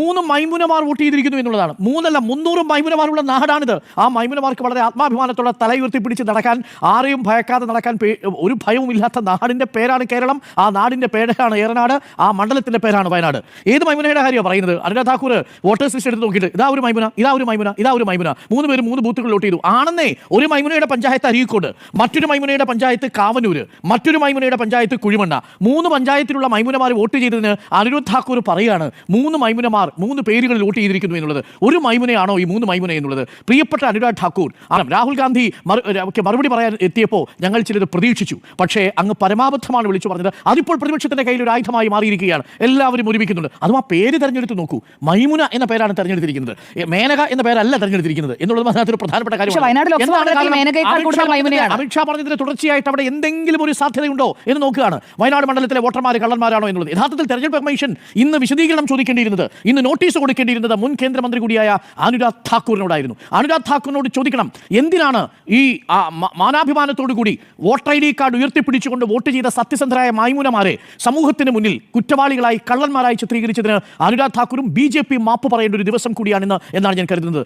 മൂന്ന് മൈമുനമാർ വോട്ട് ചെയ്തിരിക്കുന്നു എന്നുള്ളതാണ്. മൂന്നല്ല മുന്നൂറ് മൈമുനമാരുള്ള നാടാണിത്. ആ മൈമുനമാർക്ക് വളരെ ആത്മാഭിമാനത്തോടെ തലയുയർത്തി പിടിച്ച് നടക്കാൻ ആരെയും ഭയക്കാതെ നടക്കാൻ ഒരു ഭയവും ഇല്ലാത്ത നാടിന്റെ പേരാണ് കേരളം. ആ നാടിന്റെ പേരാണ് ഏറനാട് ആ മണ്ഡലത്തിന്റെ പേരാണ് വയനാട്. ഏത് മൈമുനയുടെ കാര്യമാണ് പറയുന്നത്? അനുരാ താക്കൂർ വോട്ടേഴ്സ് ലിസ്റ്റ് എടുത്ത് നോക്കിയിട്ട് ഇതാ ഒരു മൈമുന ഇതാ ഒരു മൈമുന ഇതാ ഒരു മൈമുന. മൂന്ന് പേര് മൂന്ന് ബൂത്തുകൾ വോട്ട് ചെയ്തു. ആണെന്നേ ഒരു മൈമുനയുടെ പഞ്ചായത്ത് അരീക്കോട് മറ്റൊരു മൈമുനയുടെ പഞ്ചായത്ത് കാവനൂര് മറ്റൊരു മൈമുനയുടെ പഞ്ചായത്ത് കുഴിമണ്ണ. മൂന്ന് പഞ്ചായത്തിലുള്ള മൈമുനമാർ വോട്ട് ചെയ്തതിന് അനുരുദ്ധ് താക്കൂർ പറയുകയാണ് മൂന്ന് മൈമുനമാർ മൂന്ന് പേരുകളിൽ വോട്ട് ചെയ്തിരിക്കുന്നു എന്നുള്ളത്. ഒരു മൈമുനയാണോ ഈ മൂന്ന് മൈമുന എന്നുള്ളത്? പ്രിയപ്പെട്ട അനുരാഗ് ഠാക്കൂർ ആണ് രാഹുൽ ഗാന്ധി മറുപടി പറയാൻ എത്തിയപ്പോൾ ഞങ്ങൾ ചിലത് പ്രതീക്ഷിച്ചു. പക്ഷേ അങ്ങ് പരമാബദ്ധമാണ് വിളിച്ചു പറഞ്ഞത്. അതിപ്പോൾ പ്രതിപക്ഷത്തിന്റെ കയ്യിൽ ഒരു ആയുധമായി മാറിയിരിക്കുകയാണ്. എല്ലാവരും ഒരുമിക്കുന്നുണ്ട്. അതും ആ പേര് തെരഞ്ഞെടുത്ത് നോക്കൂ. മൈമുന എന്ന പേരാണ് തെരഞ്ഞെടുത്തിരിക്കുന്നത്. മേനക എന്ന പേരല്ല തെരഞ്ഞെടുത്തിരിക്കുന്നത് എന്നുള്ളത് അതിനകത്തൊരു പ്രധാനപ്പെട്ട കാര്യമാണ്. അമിത്ഷാ പറഞ്ഞതിന് തുടർച്ചയായിട്ട് അവിടെ എന്തെങ്കിലും ഒരു സാധ്യതയുണ്ടോ എന്ന് നോക്കുകയാണ് വയനാട് മണ്ഡലത്തിലെ വോട്ടർമാർ കള്ളന്മാരാണോ എന്നുള്ളത്. യഥാർത്ഥത്തിൽ തെരഞ്ഞെടുപ്പ് കമ്മീഷൻ ഇന്ന് വിശദീകരണം ചോദിക്കേണ്ടിയിരുന്നത്. ഇന്ന് നോട്ടീസ് കൊടുക്കേണ്ടിയിരുന്നത് മുൻ കേന്ദ്രമന്ത്രി കൂടിയായ അനുരാഗ് ഠാക്കൂറിനോടായിരുന്നു അനുരാഗ് ഠാക്കൂറിനോട് ചോദിക്കണം എന്തിനാണ് ഈ മാനാഭിമാനത്തോടു കൂടി വോട്ടർ ഐ ഡി കാർഡ് ഉയർത്തിപ്പിടിച്ചുകൊണ്ട് വോട്ട് ചെയ്ത സത്യസന്ധരായ മായ്മൂലമാരെ സമൂഹത്തിന് മുന്നിൽ കുറ്റവാളികളായി കള്ളന്മാരായി ചിത്രീകരിച്ചതിന് അനുരാഗ് ഠാക്കൂറും ബി മാപ്പ് പറയേണ്ട ഒരു ദിവസം കൂടിയാണിന്ന് എന്നാണ് ഞാൻ കരുതുന്നത്.